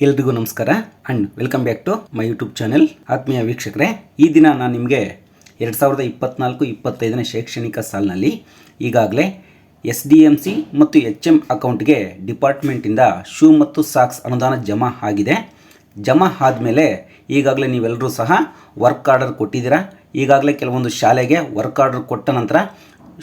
ಎಲ್ರಿಗೂ ನಮಸ್ಕಾರ and welcome back to my YouTube channel ಆತ್ಮೀಯ ವೀಕ್ಷಕರೇ, ಈ ದಿನ ನಾನು ನಿಮಗೆ ಎರಡು ಸಾವಿರದ ಇಪ್ಪತ್ನಾಲ್ಕು ಇಪ್ಪತ್ತೈದನೇ ಶೈಕ್ಷಣಿಕ ಸಾಲಿನಲ್ಲಿ ಈಗಾಗಲೇ ಎಸ್ ಡಿ ಎಂ ಸಿ ಮತ್ತು ಎಚ್ ಎಂ ಅಕೌಂಟ್ಗೆ ಡಿಪಾರ್ಟ್ಮೆಂಟಿಂದ ಶೂ ಮತ್ತು ಸಾಕ್ಸ್ ಅನುದಾನ ಜಮಾ ಆಗಿದೆ. ಜಮಾ ಆದಮೇಲೆ ಈಗಾಗಲೇ ನೀವೆಲ್ಲರೂ ಸಹ ವರ್ಕ್ ಆರ್ಡರ್ ಕೊಟ್ಟಿದ್ದೀರಾ? ಈಗಾಗಲೇ ಕೆಲವೊಂದು ಶಾಲೆಗೆ ವರ್ಕ್ ಆರ್ಡರ್ ಕೊಟ್ಟ ನಂತರ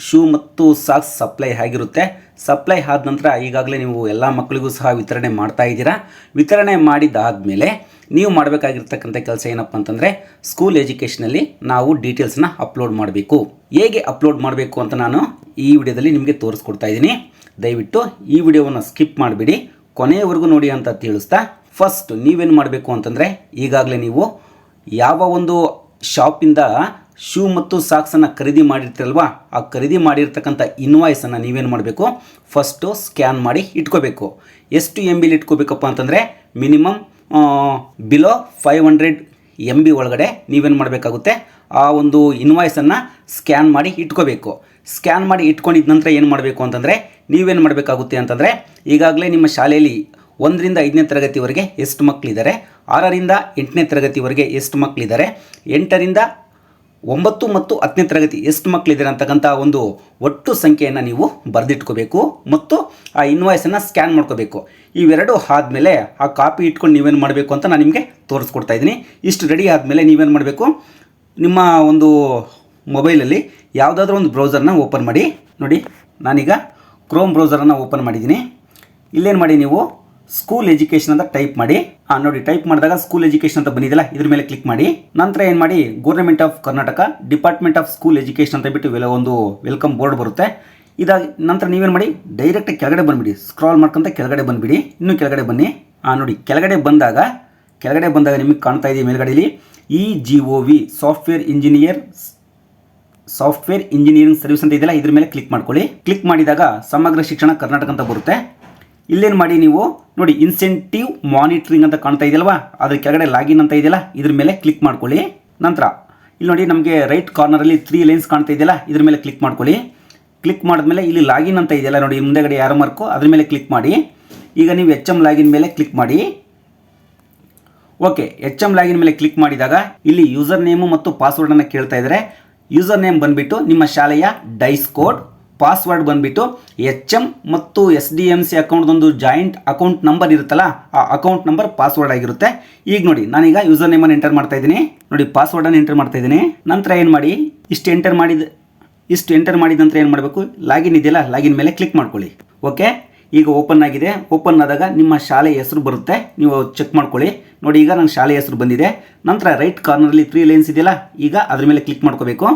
ಶೂ ಮತ್ತು ಸಾಕ್ಸ್ ಸಪ್ಲೈ ಆಗಿರುತ್ತೆ. ಸಪ್ಲೈ ಆದ ನಂತರ ಈಗಾಗಲೇ ನೀವು ಎಲ್ಲ ಮಕ್ಕಳಿಗೂ ಸಹ ವಿತರಣೆ ಮಾಡ್ತಾ ಇದ್ದೀರಾ. ವಿತರಣೆ ಮಾಡಿದ್ದಾದಮೇಲೆ ನೀವು ಮಾಡಬೇಕಾಗಿರ್ತಕ್ಕಂಥ ಕೆಲಸ ಏನಪ್ಪ ಅಂತಂದರೆ ಸ್ಕೂಲ್ ಎಜುಕೇಷನಲ್ಲಿ ನಾವು ಡೀಟೇಲ್ಸ್ನ ಅಪ್ಲೋಡ್ ಮಾಡಬೇಕು. ಹೇಗೆ ಅಪ್ಲೋಡ್ ಮಾಡಬೇಕು ಅಂತ ನಾನು ಈ ವಿಡಿಯೋದಲ್ಲಿ ನಿಮಗೆ ತೋರಿಸ್ಕೊಡ್ತಾ ಇದ್ದೀನಿ. ದಯವಿಟ್ಟು ಈ ವಿಡಿಯೋವನ್ನು ಸ್ಕಿಪ್ ಮಾಡಿಬಿಡಿ. ಕೊನೆಯವರೆಗೂ ನೋಡಿ ಅಂತ ತಿಳಿಸ್ತಾ ಫಸ್ಟ್ ನೀವೇನು ಮಾಡಬೇಕು ಅಂತಂದರೆ ಈಗಾಗಲೇ ನೀವು ಯಾವ ಒಂದು ಶಾಪಿಂದ ಶೂ ಮತ್ತು ಸಾಕ್ಸನ್ನು ಖರೀದಿ ಮಾಡಿರ್ತೀರಲ್ವಾ? ಆ ಖರೀದಿ ಮಾಡಿರ್ತಕ್ಕಂಥ ಇನ್ವಾಯ್ಸನ್ನು ನೀವೇನು ಮಾಡಬೇಕು? ಫಸ್ಟು ಸ್ಕ್ಯಾನ್ ಮಾಡಿ ಇಟ್ಕೋಬೇಕು. ಎಷ್ಟು ಎಂ ಬಿಲಿ ಇಟ್ಕೋಬೇಕಪ್ಪ ಅಂತಂದರೆ minimum below five hundred M B ಒಳಗಡೆ ನೀವೇನು ಮಾಡಬೇಕಾಗುತ್ತೆ? ಆ ಒಂದು ಇನ್ವಾಯ್ಸನ್ನು ಸ್ಕ್ಯಾನ್ ಮಾಡಿ ಇಟ್ಕೋಬೇಕು. ಸ್ಕ್ಯಾನ್ ಮಾಡಿ ಇಟ್ಕೊಂಡಿದ ನಂತರ ಏನು ಮಾಡಬೇಕು ಅಂತಂದರೆ ನೀವೇನು ಮಾಡಬೇಕಾಗುತ್ತೆ ಅಂತಂದರೆ ಈಗಾಗಲೇ ನಿಮ್ಮ ಶಾಲೆಯಲ್ಲಿ ಒಂದರಿಂದ ಐದನೇ ತರಗತಿವರೆಗೆ ಎಷ್ಟು ಮಕ್ಕಳಿದ್ದಾರೆ ಆರರಿಂದ ಎಂಟನೇ ತರಗತಿವರೆಗೆ ಎಷ್ಟು ಮಕ್ಕಳಿದ್ದಾರೆ ಎಂಟರಿಂದ ಒಂಬತ್ತು ಮತ್ತು ಹತ್ತನೇ ತರಗತಿ ಎಷ್ಟು ಮಕ್ಕಳಿದ್ದಾರೆ ಅಂತಕ್ಕಂಥ ಒಂದು ಒಟ್ಟು ಸಂಖ್ಯೆಯನ್ನು ನೀವು ಬರೆದಿಟ್ಕೋಬೇಕು ಮತ್ತು ಆ ಇನ್ವಾಯ್ಸನ್ನು ಸ್ಕ್ಯಾನ್ ಮಾಡ್ಕೋಬೇಕು. ಇವೆರಡು ಆದಮೇಲೆ ಆ ಕಾಪಿ ಇಟ್ಕೊಂಡು ನೀವೇನು ಮಾಡಬೇಕು ಅಂತ ನಾನು ನಿಮಗೆ ತೋರಿಸ್ಕೊಡ್ತಾ ಇದ್ದೀನಿ. ಇಷ್ಟು ರೆಡಿ ಆದಮೇಲೆ ನೀವೇನು ಮಾಡಬೇಕು? ನಿಮ್ಮ ಒಂದು ಮೊಬೈಲಲ್ಲಿ ಯಾವುದಾದ್ರೂ ಒಂದು ಬ್ರೌಸರ್ನ ಓಪನ್ ಮಾಡಿ. ನೋಡಿ, ನಾನೀಗ ಕ್ರೋಮ್ ಬ್ರೌಸರನ್ನು ಓಪನ್ ಮಾಡಿದ್ದೀನಿ. ಇಲ್ಲೇನು ಮಾಡಿ ನೀವು? ಸ್ಕೂಲ್ ಎಜುಕೇಶನ್ ಅಂತ ಟೈಪ್ ಮಾಡಿ. ಹಾಂ ನೋಡಿ ಟೈಪ್ ಮಾಡಿದಾಗ ಸ್ಕೂಲ್ ಎಜುಕೇಶನ್ ಅಂತ ಬಂದಿದೆಯಲ್ಲ, ಇದ್ರ ಮೇಲೆ ಕ್ಲಿಕ್ ಮಾಡಿ. ನಂತರ ಏನು ಮಾಡಿ government of Karnataka department of school education ಅಂತ ಬಿಟ್ಟು ಒಂದು ವೆಲ್ಕಮ್ ಬೋರ್ಡ್ ಬರುತ್ತೆ. ಇದಾಗಿ ನಂತರ ನೀವೇನು ಮಾಡಿ ಡೈರೆಕ್ಟ್ ಕೆಳಗಡೆ ಬಂದ್ಬಿಡಿ. ಸ್ಕ್ರಾಲ್ ಮಾಡ್ಕೊಂತ ಕೆಳಗಡೆ ಬಂದ್ಬಿಡಿ. ಇನ್ನೂ ಕೆಳಗಡೆ ಬನ್ನಿ. ಆ, ನೋಡಿ, ಕೆಳಗಡೆ ಬಂದಾಗ ಕೆಳಗಡೆ ಬಂದಾಗ ನಿಮಗೆ ಕಾಣ್ತಾ ಇದೆ ಮೇಲ್ಗಡೆಯಲ್ಲಿ E G O V software engineer software engineering service ಅಂತ ಇದೆಯಲ್ಲ, ಇದ್ರ ಮೇಲೆ ಕ್ಲಿಕ್ ಮಾಡ್ಕೊಳ್ಳಿ. ಕ್ಲಿಕ್ ಮಾಡಿದಾಗ ಸಮಗ್ರ ಶಿಕ್ಷಣ ಕರ್ನಾಟಕ ಅಂತ ಬರುತ್ತೆ. ಇಲ್ಲೇನು ಮಾಡಿ ನೀವು? ನೋಡಿ ಇನ್ಸೆಂಟಿವ್ ಮಾನಿಟ್ರಿಂಗ್ ಅಂತ ಕಾಣ್ತಾ ಇದೆಯಲ್ವಾ? ಅದ್ರ ಕೆಳಗಡೆ ಲಾಗಿನ್ ಅಂತ ಇದೆಯಲ್ಲ, ಇದ್ರ ಮೇಲೆ ಕ್ಲಿಕ್ ಮಾಡ್ಕೊಳ್ಳಿ. ನಂತರ, ಇಲ್ಲಿ ನೋಡಿ ನಮಗೆ ರೈಟ್ ಕಾರ್ನರಲ್ಲಿ ತ್ರೀ ಲೈನ್ಸ್ ಕಾಣ್ತಾ ಇದೆಯಲ್ಲ, ಇದ್ರ ಮೇಲೆ ಕ್ಲಿಕ್ ಮಾಡ್ಕೊಳ್ಳಿ. ಕ್ಲಿಕ್ ಮಾಡಿದ್ಮೇಲೆ ಇಲ್ಲಿ ಲಾಗಿನ್ ಅಂತ ಇದೆಯಲ್ಲ, ನೋಡಿ ಮುಂದೆಗಡೆ ಯಾರು ಮಾರ್ಕು ಅದ್ರ ಮೇಲೆ ಕ್ಲಿಕ್ ಮಾಡಿ. ಈಗ ನೀವು ಎಚ್ ಎಂ ಲಾಗಿನ್ ಮೇಲೆ ಕ್ಲಿಕ್ ಮಾಡಿ. ಓಕೆ ಎಚ್ ಎಂ ಲಾಗಿನ್ ಮೇಲೆ ಕ್ಲಿಕ್ ಮಾಡಿದಾಗ, ಇಲ್ಲಿ ಯೂಸರ್ ನೇಮು ಮತ್ತು ಪಾಸ್ವರ್ಡನ್ನು ಕೇಳ್ತಾ ಇದ್ದಾರೆ ಯೂಸರ್ ನೇಮ್ ಬಂದುಬಿಟ್ಟು ನಿಮ್ಮ ಶಾಲೆಯ ಡೈಸ್ ಕೋಡ್ ಪಾಸ್ವರ್ಡ್ ಬಂದುಬಿಟ್ಟು ಎಚ್ ಎಂ ಮತ್ತು ಎಸ್ ಡಿ ಎಂ ಸಿ ಅಕೌಂಟ್ದೊಂದು ಜಾಯಿಂಟ್ ಅಕೌಂಟ್ ನಂಬರ್ ಇರುತ್ತಲ್ಲ, ಆ ಅಕೌಂಟ್ ನಂಬರ್ ಪಾಸ್ವರ್ಡ್ ಆಗಿರುತ್ತೆ. ಈಗ ನೋಡಿ, ನಾನೀಗ ಯೂಸರ್ ನೇಮನ್ನು ಎಂಟರ್ ಮಾಡ್ತಾ ಇದ್ದೀನಿ. ನೋಡಿ ಪಾಸ್ವರ್ಡನ್ನು ಎಂಟರ್ ಮಾಡ್ತಾ ಇದ್ದೀನಿ. ನಂತರ ಏನು ಮಾಡಿ? ಇಷ್ಟು ಎಂಟರ್ ಮಾಡಿದ ಇಷ್ಟು ಎಂಟರ್ ಮಾಡಿದ ನಂತರ ಏನು ಮಾಡಬೇಕು? ಲಾಗಿನ್ ಇದೆಯಲ್ಲ ಲಾಗಿನ್ ಮೇಲೆ ಕ್ಲಿಕ್ ಮಾಡ್ಕೊಳ್ಳಿ. ಓಕೆ ಈಗ ಓಪನ್ ಆಗಿದೆ. ಓಪನ್ ಆದಾಗ ನಿಮ್ಮ ಶಾಲೆ ಹೆಸರು ಬರುತ್ತೆ. ನೀವು ಚೆಕ್ ಮಾಡ್ಕೊಳ್ಳಿ. ನೋಡಿ, ಈಗ ನನ್ನ ಶಾಲೆ ಹೆಸರು ಬಂದಿದೆ. ನಂತರ ರೈಟ್ ಕಾರ್ನರಲ್ಲಿ ತ್ರೀ ಲೈನ್ಸ್ ಇದೆಯಲ್ಲ, ಈಗ ಅದ್ರ ಮೇಲೆ ಕ್ಲಿಕ್ ಮಾಡ್ಕೋಬೇಕು.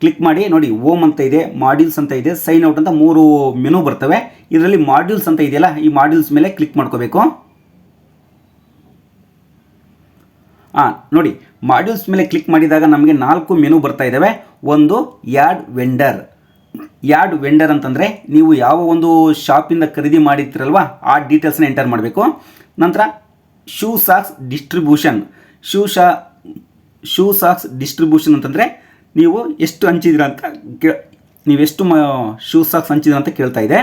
ಕ್ಲಿಕ್ ಮಾಡಿ, ನೋಡಿ, ಓಮ್ ಅಂತ ಇದೆ, ಮಾಡ್ಯೂಲ್ಸ್ ಅಂತ ಇದೆ, ಸೈನ್ ಔಟ್ ಅಂತ ಮೂರು ಮೆನು ಬರ್ತವೆ. ಇದರಲ್ಲಿ ಮಾಡ್ಯೂಲ್ಸ್ ಅಂತ ಇದೆಯಲ್ಲ, ಈ ಮಾಡ್ಯೂಲ್ಸ್ ಮೇಲೆ ಕ್ಲಿಕ್ ಮಾಡ್ಕೋಬೇಕು. ಹಾಂ ನೋಡಿ, ಮಾಡ್ಯೂಲ್ಸ್ ಮೇಲೆ ಕ್ಲಿಕ್ ಮಾಡಿದಾಗ ನಮಗೆ ನಾಲ್ಕು ಮೆನು ಬರ್ತಾ ಇದ್ದಾವೆ ಒಂದು, ಯಾಡ್ ವೆಂಡರ್. ಯಾಡ್ ವೆಂಡರ್ ಅಂತಂದರೆ ನೀವು ಯಾವ ಒಂದು ಶಾಪಿಂದ ಖರೀದಿ ಮಾಡಿರ್ತೀರಲ್ವ, ಆ ಡೀಟೇಲ್ಸ್ನ ಎಂಟರ್ ಮಾಡಬೇಕು. ನಂತರ, ಶೂ ಸಾಕ್ಸ್ ಡಿಸ್ಟ್ರಿಬ್ಯೂಷನ್. ಶೂ ಶಾ, ಶೂ ಸಾಕ್ಸ್ ಡಿಸ್ಟ್ರಿಬ್ಯೂಷನ್ ಅಂತಂದರೆ ನೀವು ಎಷ್ಟು ಹಂಚಿದ್ರಿ ಅಂತ ಕೇ ನೀವೆಷ್ಟು ಮ ಶೂ ಸಾಕ್ಸ್ ಹಂಚಿದ್ರಿ ಅಂತ ಕೇಳ್ತಾ ಇದೆ.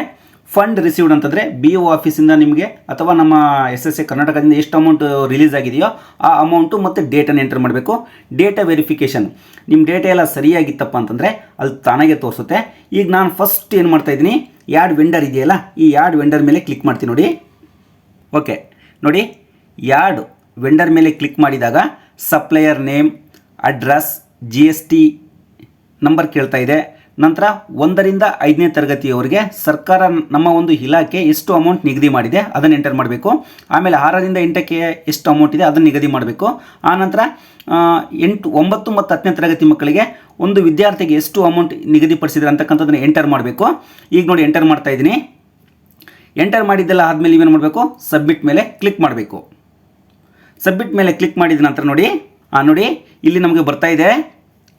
ಫಂಡ್ ರಿಸೀವ್ಡ್ ಅಂತಂದರೆ ಬಿ ಒ ಆಫೀಸಿಂದ ನಿಮಗೆ ಅಥವಾ ನಮ್ಮ ಎಸ್ ಎಸ್ ಎ ಕರ್ನಾಟಕದಿಂದ ಎಷ್ಟು ಅಮೌಂಟ್ ರಿಲೀಸ್ ಆಗಿದೆಯೋ ಆ ಅಮೌಂಟು ಮತ್ತು ಡೇಟನ್ನು ಎಂಟರ್ ಮಾಡಬೇಕು. ಡೇಟಾ ವೆರಿಫಿಕೇಷನ್ ನಿಮ್ಮ ಡೇಟಾ ಎಲ್ಲ ಸರಿಯಾಗಿತ್ತಪ್ಪ ಅಂತಂದರೆ ಅಲ್ಲಿ ತಾನಾಗೆ ತೋರಿಸುತ್ತೆ. ಈಗ ನಾನು ಫಸ್ಟ್ ಏನು ಮಾಡ್ತಾ ಇದ್ದೀನಿ? ಯಾಡ್ ವೆಂಡರ್ ಇದೆಯಲ್ಲ, ಈ ಯಾರ್ಡ್ ವೆಂಡರ್ ಮೇಲೆ ಕ್ಲಿಕ್ ಮಾಡ್ತೀನಿ ನೋಡಿ. ಓಕೆ ನೋಡಿ ಯಾಡ್ ವೆಂಡರ್ ಮೇಲೆ ಕ್ಲಿಕ್ ಮಾಡಿದಾಗ supplier name address G S T number ಕೇಳ್ತಾ ಇದೆ. ನಂತರ ಒಂದರಿಂದ ಐದನೇ ತರಗತಿಯವರಿಗೆ ಸರ್ಕಾರ ನಮ್ಮ ಒಂದು ಇಲಾಖೆ ಎಷ್ಟು ಅಮೌಂಟ್ ನಿಗದಿ ಮಾಡಿದೆ ಅದನ್ನು ಎಂಟರ್ ಮಾಡಬೇಕು. ಆಮೇಲೆ ಆರರಿಂದ ಎಂಟಕ್ಕೆ ಎಷ್ಟು ಅಮೌಂಟ್ ಇದೆ ಅದನ್ನು ನಿಗದಿ ಮಾಡಬೇಕು. ಆನಂತರ ಎಂಟು, ಒಂಬತ್ತು ಮತ್ತು ಹತ್ತನೇ ತರಗತಿ ಮಕ್ಕಳಿಗೆ ಒಂದು ವಿದ್ಯಾರ್ಥಿಗೆ ಎಷ್ಟು ಅಮೌಂಟ್ ನಿಗದಿಪಡಿಸಿದ್ರೆ ಅಂತಕ್ಕಂಥದ್ದನ್ನು ಎಂಟರ್ ಮಾಡಬೇಕು. ಈಗ ನೋಡಿ ಎಂಟರ್ ಮಾಡ್ತಾ ಇದ್ದೀನಿ. ಎಂಟರ್ ಮಾಡಿದ್ದೆಲ್ಲ ಆದಮೇಲೆ ಏನು ಮಾಡಬೇಕು? ಸಬ್ಮಿಟ್ ಮೇಲೆ ಕ್ಲಿಕ್ ಮಾಡಬೇಕು. ಸಬ್ಮಿಟ್ ಮೇಲೆ ಕ್ಲಿಕ್ ಮಾಡಿದ ನಂತರ ನೋಡಿ ನೋಡಿ, ಇಲ್ಲಿ ನಮಗೆ ಬರ್ತಾ ಇದೆ.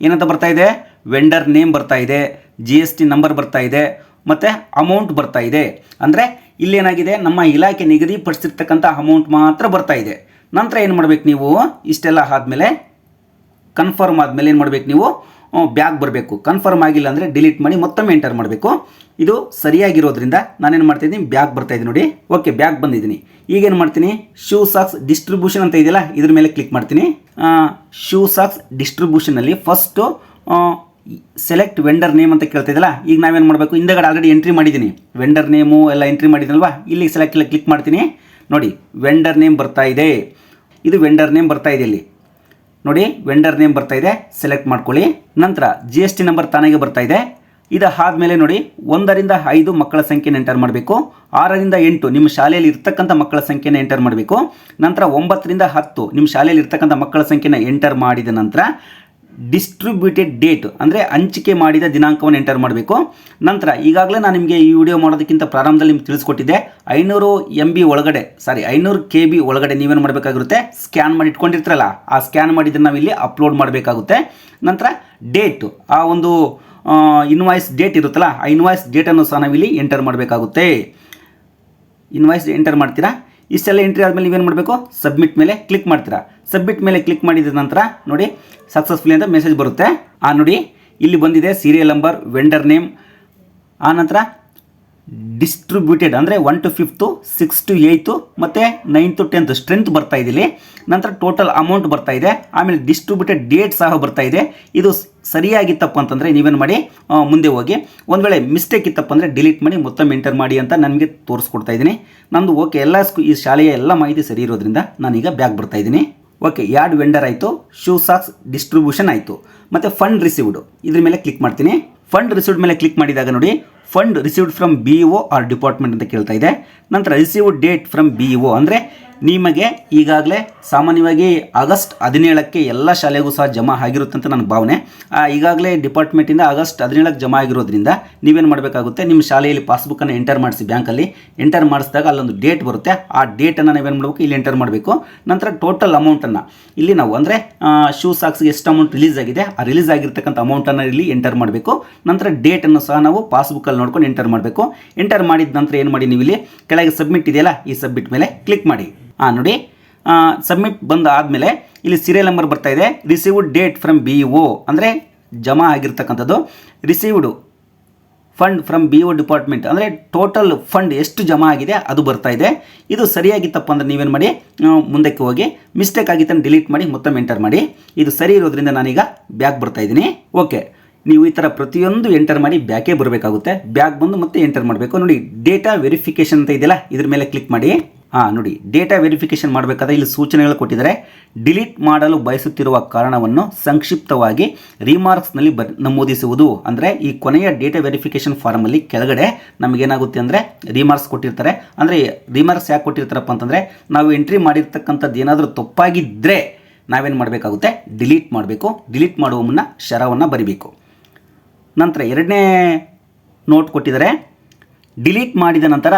ಏನಂತ ಬರ್ತಾ ಇದೆ? ವೆಂಡರ್ ನೇಮ್ ಬರ್ತಾ ಇದೆ ಜಿ ಎಸ್ ಟಿ ನಂಬರ್ ಬರ್ತಾ ಇದೆ, ಮತ್ತು ಅಮೌಂಟ್ ಬರ್ತಾ ಇದೆ. ಅಂದರೆ ಇಲ್ಲೇನಾಗಿದೆ ನಮ್ಮ ಇಲಾಖೆ ನಿಗದಿಪಡಿಸಿರ್ತಕ್ಕಂಥ ಅಮೌಂಟ್ ಮಾತ್ರ ಬರ್ತಾ ಇದೆ. ನಂತರ ಏನು ಮಾಡಬೇಕು ನೀವು? ಇಷ್ಟೆಲ್ಲ ಆದಮೇಲೆ ಕನ್ಫರ್ಮ್ ಆದಮೇಲೆ ಏನು ಮಾಡಬೇಕು ನೀವು? ಬ್ಯಾಗ್ ಬರಬೇಕು. ಕನ್ಫರ್ಮ್ ಆಗಿಲ್ಲ ಅಂದರೆ ಡಿಲೀಟ್ ಮಾಡಿ ಮತ್ತೊಮ್ಮೆ ಎಂಟರ್ ಮಾಡಬೇಕು. ಇದು ಸರಿಯಾಗಿರೋದ್ರಿಂದ ನಾನೇನು ಮಾಡ್ತಾಯಿದ್ದೀನಿ ಬ್ಯಾಗ್ ಬರ್ತಾ ಇದ್ದೀನಿ ನೋಡಿ. ಓಕೆ ಬ್ಯಾಗ್ ಬಂದಿದ್ದೀನಿ. ಈಗೇನು ಮಾಡ್ತೀನಿ? ಶೂ ಸಾಕ್ಸ್ ಡಿಸ್ಟ್ರಿಬ್ಯೂಷನ್ ಅಂತ ಇದೆಯಲ್ಲ, ಇದ್ರ ಮೇಲೆ ಕ್ಲಿಕ್ ಮಾಡ್ತೀನಿ. ಶೂ ಸಾಕ್ಸ್ ಡಿಸ್ಟ್ರಿಬ್ಯೂಷನಲ್ಲಿ ಫಸ್ಟು ಸೆಲೆಕ್ಟ್ ವೆಂಡರ್ ನೇಮ್ ಅಂತ ಕೇಳ್ತಾ ಈಗ ನಾವೇನು ಮಾಡಬೇಕು? ಹಿಂದೆಗಡೆ ಆಲ್ರೆಡಿ ಎಂಟ್ರಿ ಮಾಡಿದ್ದೀನಿ ವೆಂಡರ್ ನೇಮು ಎಲ್ಲ ಎಂಟ್ರಿ ಮಾಡಿದ್ದೀನಲ್ವಾ ಇಲ್ಲಿ ಸೆಲೆಕ್ಟ್ ಕ್ಲಿಕ್ ಮಾಡ್ತೀನಿ. ನೋಡಿ ವೆಂಡರ್ ನೇಮ್ ಬರ್ತಾ ಇದೆ. ಇದು ವೆಂಡರ್ ನೇಮ್ ಬರ್ತಾ ಇದೆ ಇಲ್ಲಿ. ನೋಡಿ ವೆಂಡರ್ ನೇಮ್ ಬರ್ತಾ ಇದೆ. ಸೆಲೆಕ್ಟ್ ಮಾಡ್ಕೊಳ್ಳಿ. ನಂತರ ಜಿ ಎಸ್ ಟಿ ನಂಬರ್ ತಾನಾಗೆ ಬರ್ತಾ ಇದೆ. ಇದಾದ್ಮೇಲೆ ನೋಡಿ, ಒಂದರಿಂದ ಐದು ಮಕ್ಕಳ ಸಂಖ್ಯೆನ ಎಂಟರ್ ಮಾಡಬೇಕು. ಆರರಿಂದ ಎಂಟು ನಿಮ್ಮ ಶಾಲೆಯಲ್ಲಿ ಇರ್ತಕ್ಕಂಥ ಮಕ್ಕಳ ಸಂಖ್ಯೆನ ಎಂಟರ್ ಮಾಡಬೇಕು. ನಂತರ ಒಂಬತ್ತರಿಂದ ಹತ್ತು ನಿಮ್ಮ ಶಾಲೆಯಲ್ಲಿ ಇರ್ತಕ್ಕಂಥ ಮಕ್ಕಳ ಸಂಖ್ಯೆನ ಎಂಟರ್ ಮಾಡಿದ ನಂತರ ಡಿಸ್ಟ್ರಿಬ್ಯೂಟೆಡ್ ಡೇಟ್ ಅಂದರೆ ಹಂಚಿಕೆ ಮಾಡಿದ ದಿನಾಂಕವನ್ನು ಎಂಟರ್ ಮಾಡಬೇಕು. ನಂತರ ಈಗಾಗಲೇ ನಾನು ನಿಮಗೆ ಈ ವಿಡಿಯೋ ಮಾಡೋದಕ್ಕಿಂತ ಪ್ರಾರಂಭದಲ್ಲಿ ನಿಮ್ಗೆ ತಿಳಿಸ್ಕೊಟ್ಟಿದ್ದೆ, ಐನೂರು ಎಂ ಬಿ ಒಳಗಡೆ ಸಾರಿ ಐನೂರು ಕೆ ಬಿ ಒಳಗಡೆ ನೀವೇನು ಮಾಡಬೇಕಾಗಿರುತ್ತೆ? ಸ್ಕ್ಯಾನ್ ಮಾಡಿ ಇಟ್ಕೊಂಡಿರ್ತೀರಲ್ಲ, ಆ ಸ್ಕ್ಯಾನ್ ಮಾಡಿದ್ದನ್ನು ನಾವು ಇಲ್ಲಿ ಅಪ್ಲೋಡ್ ಮಾಡಬೇಕಾಗುತ್ತೆ. ನಂತರ ಡೇಟು ಆ ಒಂದು ಇನ್ವಾಯ್ಸ್ ಡೇಟ್ ಇರುತ್ತಲ್ಲ, ಆ ಇನ್ವಾಯ್ಸ್ ಡೇಟನ್ನು ಸಹ ನಾವಿಲ್ಲಿ ಎಂಟರ್ ಮಾಡಬೇಕಾಗುತ್ತೆ. ಇನ್ವಾಯ್ಸ್ ಎಂಟರ್ ಮಾಡ್ತೀರಾ? ಇಷ್ಟೆಲ್ಲ ಎಂಟ್ರಿ ಆದಮೇಲೆ ನೀವೇನು ಮಾಡಬೇಕು? ಸಬ್ಮಿಟ್ ಮೇಲೆ ಕ್ಲಿಕ್ ಮಾಡ್ತೀರಾ? ಸಬ್ಮಿಟ್ ಮೇಲೆ ಕ್ಲಿಕ್ ಮಾಡಿದ ನಂತರ ನೋಡಿ ಸಕ್ಸಸ್ಫುಲಿ ಅಂತ ಮೆಸೇಜ್ ಬರುತ್ತೆ. ಆ ನೋಡಿ, ಇಲ್ಲಿ ಬಂದಿದೆ ಸೀರಿಯಲ್ ನಂಬರ್ ವೆಂಡರ್ ನೇಮ್ ಆ ನಂತರ ಡಿಸ್ಟ್ರಿಬ್ಯೂಟೆಡ್ ಅಂದರೆ one to fifth six to eighth ಮತ್ತು ನೈನ್ತು ಟೆಂತ್ ಸ್ಟ್ರೆಂತ್ ಬರ್ತಾ ಇದೆ ಇಲ್ಲಿ. ನಂತರ ಟೋಟಲ್ ಅಮೌಂಟ್ ಬರ್ತಾ ಇದೆ. ಆಮೇಲೆ ಡಿಸ್ಟ್ರಿಬ್ಯೂಟೆಡ್ ಡೇಟ್ ಸಹ ಬರ್ತಾ ಇದೆ. ಇದು ಸರಿಯಾಗಿತ್ತಪ್ಪ ಅಂತಂದರೆ ನೀವೇನು ಮಾಡಿ ಮುಂದೆ ಹೋಗಿ. ಒಂದು ವೇಳೆ ಮಿಸ್ಟೇಕ್ ಇತ್ತಪ್ಪ ಅಂದರೆ ಡಿಲೀಟ್ ಮಾಡಿ, ಮೊತ್ತ ಎಂಟರ್ ಮಾಡಿ ಅಂತ ನನಗೆ ತೋರಿಸ್ಕೊಡ್ತಾ ಇದ್ದೀನಿ. ನಂದು ಓಕೆ ಎಲ್ಲ ಸ್ಕೂ ಈ ಶಾಲೆಯ ಎಲ್ಲ ಮಾಹಿತಿ ಸರಿ ಇರೋದ್ರಿಂದ ನಾನೀಗ ಬ್ಯಾಗ್ ಬರ್ತಾ ಇದ್ದೀನಿ. ಓಕೆ ಯಾರ್ಡ್ ವೆಂಡರ್ ಆಯಿತು. ಶೂ ಸಾಕ್ಸ್ ಡಿಸ್ಟ್ರಿಬ್ಯೂಷನ್ ಆಯಿತು. ಮತ್ತು ಫಂಡ್ ರಿಸೀವ್ಡು ಇದ್ರ ಮೇಲೆ ಕ್ಲಿಕ್ ಮಾಡ್ತೀನಿ. ಫಂಡ್ ರಿಸೀವ್ಡ್ ಮೇಲೆ ಕ್ಲಿಕ್ ಮಾಡಿದಾಗ ನೋಡಿ fund received from B O or department ಅಂತ ಕೇಳ್ತಾ ಇದೆ. ನಂತರ received date from B O ಅಂದರೆ ನಿಮಗೆ ಈಗಾಗಲೇ ಸಾಮಾನ್ಯವಾಗಿ ಆಗಸ್ಟ್ ಹದಿನೇಳಕ್ಕೆ ಎಲ್ಲ ಶಾಲೆಗೂ ಸಹ ಜಮಾ ಆಗಿರುತ್ತೆ ನನ್ನ ಭಾವನೆ. ಈಗಾಗಲೇ ಡಿಪಾರ್ಟ್ಮೆಂಟಿಂದ ಆಗಸ್ಟ್ ಹದಿನೇಳಕ್ಕೆ ಜಮಾ ಆಗಿರೋದ್ರಿಂದ ನೀವೇನು ಮಾಡಬೇಕಾಗುತ್ತೆ? ನಿಮ್ಮ ಶಾಲೆಯಲ್ಲಿ ಪಾಸ್ಬುಕ್ಕನ್ನು ಎಂಟರ್ ಮಾಡಿಸಿ ಬ್ಯಾಂಕಲ್ಲಿ ಎಂಟರ್ ಮಾಡಿಸಿದಾಗ ಅಲ್ಲೊಂದು ಡೇಟ್ ಬರುತ್ತೆ. ಆ ಡೇಟನ್ನು ನಾವೇನು ಮಾಡಬೇಕು? ಇಲ್ಲಿ ಎಂಟರ್ ಮಾಡಬೇಕು. ನಂತರ ಟೋಟಲ್ ಅಮೌಂಟನ್ನು ಇಲ್ಲಿ ನಾವು ಅಂದರೆ ಶೂ ಸಾಕ್ಸ್ಗೆ ಎಷ್ಟು ಅಮೌಂಟ್ ರಿಲೀಸ್ ಆಗಿದೆ? ಆ ರಿಲೀಸ್ ಆಗಿರ್ತಕ್ಕಂಥ ಅಮೌಂಟನ್ನು ಇಲ್ಲಿ ಎಂಟರ್ ಮಾಡಬೇಕು. ನಂತರ ಡೇಟನ್ನು ಸಹ ನಾವು ಪಾಸ್ಬುಕ್ಕಲ್ಲಿ ನೋಡ್ಕೊಂಡು ಎಂಟರ್ ಮಾಡಬೇಕು. ಎಂಟರ್ ಮಾಡಿದ ನಂತರ ಏನು ಮಾಡಿ ನೀವು ಇಲ್ಲಿ ಕೆಳಗೆ ಸಬ್ಮಿಟ್ ಇದೆಯಲ್ಲ, ಈ ಸಬ್ಮಿಟ್ ಮೇಲೆ ಕ್ಲಿಕ್ ಮಾಡಿ. ಹಾಂ ನೋಡಿ. ಸಬ್ಮಿಟ್ ಬಂದ ಆದಮೇಲೆ ಇಲ್ಲಿ ಸೀರಿಯಲ್ ನಂಬರ್ ಬರ್ತಾ ಇದೆ. Received date from B O ಅಂದರೆ ಜಮಾ ಆಗಿರ್ತಕ್ಕಂಥದ್ದು. Received fund from B O department. ಅಂದರೆ ಟೋಟಲ್ ಫಂಡ್ ಎಷ್ಟು ಜಮಾ ಆಗಿದೆ, ಅದು ಬರ್ತಾ ಇದೆ. ಇದು ಸರಿಯಾಗಿತ್ತಪ್ಪ ಅಂದರೆ ನೀವೇನು ಮಾಡಿ ಮುಂದಕ್ಕೆ ಹೋಗಿ ಮಿಸ್ಟೇಕ್ ಆಗಿತ್ತನ್ನು ಡಿಲೀಟ್ ಮಾಡಿ, ಮೊತ್ತ ಎಂಟರ್ ಮಾಡಿ. ಇದು ಸರಿ ಇರೋದ್ರಿಂದ ನಾನೀಗ ಬ್ಯಾಗ್ ಬರ್ತಾ ಇದ್ದೀನಿ. ಓಕೆ. ನೀವು ಈ ಥರ ಪ್ರತಿಯೊಂದು ಎಂಟರ್ ಮಾಡಿ ಬ್ಯಾಕೇ ಬರಬೇಕಾಗುತ್ತೆ. ಬ್ಯಾಗ್ ಬಂದು ಮತ್ತೆ ಎಂಟರ್ ಮಾಡಬೇಕು. ನೋಡಿ, ಡೇಟಾ ವೆರಿಫಿಕೇಷನ್ ಅಂತ ಇದೆಯಲ್ಲ, ಇದ್ರ ಮೇಲೆ ಕ್ಲಿಕ್ ಮಾಡಿ. ಹಾಂ, ನೋಡಿ ಡೇಟಾ ವೆರಿಫಿಕೇಷನ್ ಮಾಡಬೇಕಾದ್ರೆ ಇಲ್ಲಿ ಸೂಚನೆಗಳು ಕೊಟ್ಟಿದ್ದಾರೆ. ಡಿಲೀಟ್ ಮಾಡಲು ಬಯಸುತ್ತಿರುವ ಕಾರಣವನ್ನು ಸಂಕ್ಷಿಪ್ತವಾಗಿ ರಿಮಾರ್ಕ್ಸ್ನಲ್ಲಿ ಬರ್, ನಮೂದಿಸುವುದು. ಅಂದರೆ, ಈ ಕೊನೆಯ ಡೇಟಾ ವೆರಿಫಿಕೇಷನ್ ಫಾರ್ಮಲ್ಲಿ ಕೆಳಗಡೆ ನಮಗೇನಾಗುತ್ತೆ ಅಂದರೆ ರಿಮಾರ್ಕ್ಸ್ ಕೊಟ್ಟಿರ್ತಾರೆ. ಅಂದರೆ ರಿಮಾರ್ಕ್ಸ್ ಯಾಕೆ ಕೊಟ್ಟಿರ್ತಾರಪ್ಪ ಅಂತಂದರೆ, ನಾವು ಎಂಟ್ರಿ ಮಾಡಿರ್ತಕ್ಕಂಥದ್ದು ಏನಾದರೂ ತಪ್ಪಾಗಿದ್ದರೆ ನಾವೇನು ಮಾಡಬೇಕಾಗುತ್ತೆ? ಡಿಲೀಟ್ ಮಾಡಬೇಕು. ಡಿಲೀಟ್ ಮಾಡುವ ಮುನ್ನ ಶರವನ್ನು ಬರಿಬೇಕು. ನಂತರ ಎರಡನೇ ನೋಟ್ ಕೊಟ್ಟಿದ್ದಾರೆ. ಡಿಲೀಟ್ ಮಾಡಿದ ನಂತರ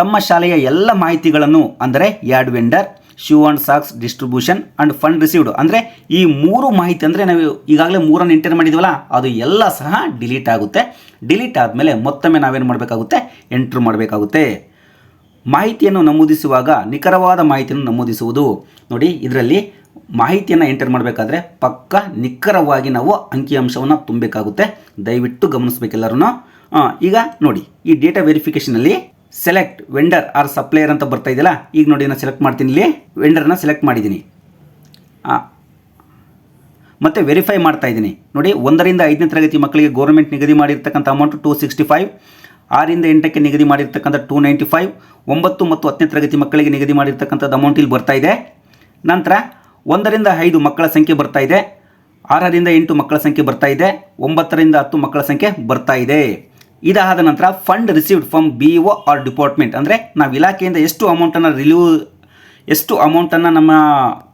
ತಮ್ಮ ಶಾಲೆಯ ಎಲ್ಲ ಮಾಹಿತಿಗಳನ್ನು, ಅಂದರೆ add vendor, shoe and socks distribution and fund received, ಅಂದರೆ ಈ ಮೂರು ಮಾಹಿತಿ ಅಂದರೆ ನಾವು ಈಗಾಗಲೇ ಮೂರನ್ನು ಎಂಟರ್ ಮಾಡಿದ್ವಲ್ಲ, ಅದು ಎಲ್ಲ ಸಹ ಡಿಲೀಟ್ ಆಗುತ್ತೆ. ಡಿಲೀಟ್ ಆದಮೇಲೆ ಮತ್ತೊಮ್ಮೆ ನಾವೇನು ಮಾಡಬೇಕಾಗುತ್ತೆ? ಎಂಟ್ರ್ ಮಾಡಬೇಕಾಗುತ್ತೆ. ಮಾಹಿತಿಯನ್ನು ನಮೂದಿಸುವಾಗ, ನಿಖರವಾದ ಮಾಹಿತಿಯನ್ನು ನಮೂದಿಸುವುದು. ನೋಡಿ, ಇದರಲ್ಲಿ ಮಾಹಿತಿಯನ್ನು ಎಂಟರ್ ಮಾಡಬೇಕಾದ್ರೆ ಪಕ್ಕ ನಿಖರವಾಗಿ ನಾವು ಅಂಕಿಅಂಶವನ್ನು ತುಂಬಬೇಕಾಗುತ್ತೆ ದಯವಿಟ್ಟು ಗಮನಿಸಬೇಕೆಲ್ಲರೂ ಈಗ ನೋಡಿ, ಈ ಡೇಟಾ ವೆರಿಫಿಕೇಷನಲ್ಲಿ ಸೆಲೆಕ್ಟ್ ವೆಂಡರ್ ಆರ್ ಸಪ್ಲೈಯರ್ ಅಂತ ಬರ್ತಾ ಇದೆಯಲ್ಲ, ಈಗ ನೋಡಿ ನಾನು ಸೆಲೆಕ್ಟ್ ಮಾಡ್ತೀನಿ ಇಲ್ಲಿ. ವೆಂಡರ್ನ ಸೆಲೆಕ್ಟ್ ಮಾಡಿದ್ದೀನಿ ಮತ್ತು ವೆರಿಫೈ ಮಾಡ್ತಾ ಇದ್ದೀನಿ ನೋಡಿ, ಒಂದರಿಂದ ಐದನೇ ತರಗತಿ ಮಕ್ಕಳಿಗೆ ಗೌರ್ಮೆಂಟ್ ನಿಗದಿ ಮಾಡಿರ್ತಕ್ಕಂಥ ಅಮೌಂಟ್ ಟೂ ಸಿಕ್ಸ್ಟಿ ಫೈವ್ ಆರಿಂದ ಎಂಟಕ್ಕೆ ನಿಗದಿ ಮಾಡಿರ್ತಕ್ಕಂಥ ಟೂ ನೈಂಟಿ ಫೈವ್ ಒಂಬತ್ತು ಮತ್ತು ಹತ್ತನೇ ತರಗತಿ ಮಕ್ಕಳಿಗೆ ನಿಗದಿ ಮಾಡಿರ್ತಕ್ಕಂಥದ್ದು ಅಮೌಂಟ್ ಇಲ್ಲಿ ಬರ್ತಾ ಇದೆ. ನಂತರ ಒಂದರಿಂದ ಐದು ಮಕ್ಕಳ ಸಂಖ್ಯೆ ಬರ್ತಾ ಇದೆ. ಆರರಿಂದ ಎಂಟು ಮಕ್ಕಳ ಸಂಖ್ಯೆ ಬರ್ತಾ ಇದೆ. ಒಂಬತ್ತರಿಂದ ಹತ್ತು ಮಕ್ಕಳ ಸಂಖ್ಯೆ ಬರ್ತಾ ಇದೆ. ಇದಾದ ನಂತರ fund received from B O or department ಅಂದರೆ ನಾವು ಇಲಾಖೆಯಿಂದ ಎಷ್ಟು ಅಮೌಂಟನ್ನು ರಿಲೀವ್ ಎಷ್ಟು ಅಮೌಂಟನ್ನು ನಮ್ಮ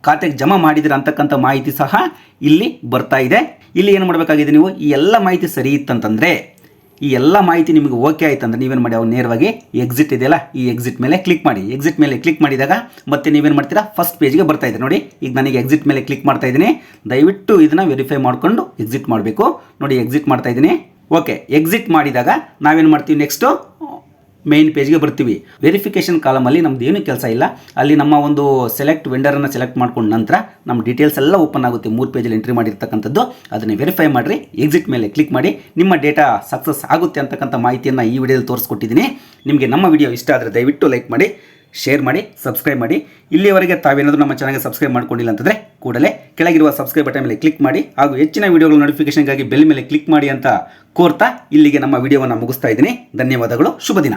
ಖಾತೆಗೆ ಜಮಾ ಮಾಡಿದಿರ ಅಂತಕ್ಕಂಥ ಮಾಹಿತಿ ಸಹ ಇಲ್ಲಿ ಬರ್ತಾ ಇದೆ. ಇಲ್ಲಿ ಏನು ಮಾಡಬೇಕಾಗಿದೆ ನೀವು? ಈ ಎಲ್ಲ ಮಾಹಿತಿ ಸರಿ ಇತ್ತಂತಂದರೆ, ಈ ಎಲ್ಲ ಮಾಹಿತಿ ನಿಮಗೆ ಓಕೆ ಆಯ್ತು ಅಂದರೆ ನೀವೇನು ಮಾಡಿ ಅವ್ರು ನೇರವಾಗಿ ಎಕ್ಸಿಟ್ ಇದೆಯಲ್ಲ, ಈ ಎಕ್ಸಿಟ್ ಮೇಲೆ ಕ್ಲಿಕ್ ಮಾಡಿ. ಎಕ್ಸಿಟ್ ಮೇಲೆ ಕ್ಲಿಕ್ ಮಾಡಿದಾಗ ಮತ್ತೆ ನೀವೇನು ಮಾಡ್ತೀರಾ? ಫಸ್ಟ್ ಪೇಜ್ಗೆ ಬರ್ತಾ ಇದೆ. ನೋಡಿ, ಈಗ ನನಗೆ ಎಕ್ಸಿಟ್ ಮೇಲೆ ಕ್ಲಿಕ್ ಮಾಡ್ತಾ ಇದ್ದೀನಿ. ದಯವಿಟ್ಟು ಇದನ್ನು ವೆರಿಫೈ ಮಾಡಿಕೊಂಡು ಎಕ್ಸಿಟ್ ಮಾಡಬೇಕು. ನೋಡಿ ಎಕ್ಸಿಟ್ ಮಾಡ್ತಾ ಇದ್ದೀನಿ. ಓಕೆ ಎಕ್ಸಿಟ್ ಮಾಡಿದಾಗ ನಾವೇನು ಮಾಡ್ತೀವಿ? ನೆಕ್ಸ್ಟು ಮೇನ್ ಪೇಜ್ಗೆ ಬರ್ತೀವಿ. ವೆರಿಫಿಕೇಶನ್ ಕಾಲಮಲ್ಲಿ ನಮ್ದು ಏನು ಕೆಲಸ ಇಲ್ಲ. ಅಲ್ಲಿ ನಮ್ಮ ಒಂದು ಸೆಲೆಕ್ಟ್ ವೆಂಡರನ್ನು ಸೆಲೆಕ್ಟ್ ಮಾಡ್ಕೊಂಡ ನಂತರ ನಮ್ಮ ಡೀಟೇಲ್ಸ್ ಎಲ್ಲ ಓಪನ್ ಆಗುತ್ತೆ. ಮೂರು ಪೇಜಲ್ಲಿ ಎಂಟ್ರಿ ಮಾಡಿರ್ತಕ್ಕಂಥದ್ದು. ಅದನ್ನು ವೆರಿಫೈ ಮಾಡಿರಿ. ಎಕ್ಸಿಟ್ ಮೇಲೆ ಕ್ಲಿಕ್ ಮಾಡಿ. ನಿಮ್ಮ ಡೇಟಾ ಸಕ್ಸಸ್ ಆಗುತ್ತೆ ಅಂತಕ್ಕಂಥ ಮಾಹಿತಿಯನ್ನು ಈ ವಿಡಿಯೋದಲ್ಲಿ ತೋರಿಸ್ಕೊಟ್ಟಿದ್ದೀನಿ. ನಿಮಗೆ ನಮ್ಮ ವಿಡಿಯೋ ಇಷ್ಟ ಆದರೆ ದಯವಿಟ್ಟು ಲೈಕ್ ಮಾಡಿ ಶೇರ್ ಮಾಡಿ ಸಬ್ಸ್ಕ್ರೈಬ್ ಮಾಡಿ. ಇಲ್ಲಿಯವರೆಗೆ ತಾವೇನಾದರೂ ನಮ್ಮ ಚಾನಲ್ಗೆ ಸಬ್ಸ್ಕ್ರೈಬ್ ಮಾಡ್ಕೊಂಡಿಲ್ಲ ಅಂತಂದರೆ ಕೂಡಲೇ ಕೆಳಗಿರುವ ಸಬ್ಸ್ಕ್ರೈಬ್ ಬಟನ್ ಮೇಲೆ ಕ್ಲಿಕ್ ಮಾಡಿ ಹಾಗೂ ಹೆಚ್ಚಿನ ವಿಡಿಯೋಗಳ ನೋಟಿಫಿಕೇಶನ್ಗಾಗಿ ಬೆಲ್ ಮೇಲೆ ಕ್ಲಿಕ್ ಮಾಡಿ ಅಂತ ಕೋರ್ತಾ ಇಲ್ಲಿಗೆ ನಮ್ಮ ವಿಡಿಯೋವನ್ನು ಮುಗಿಸ್ತಾ ಇದ್ದೀನಿ. ಧನ್ಯವಾದಗಳು. ಶುಭ ದಿನ.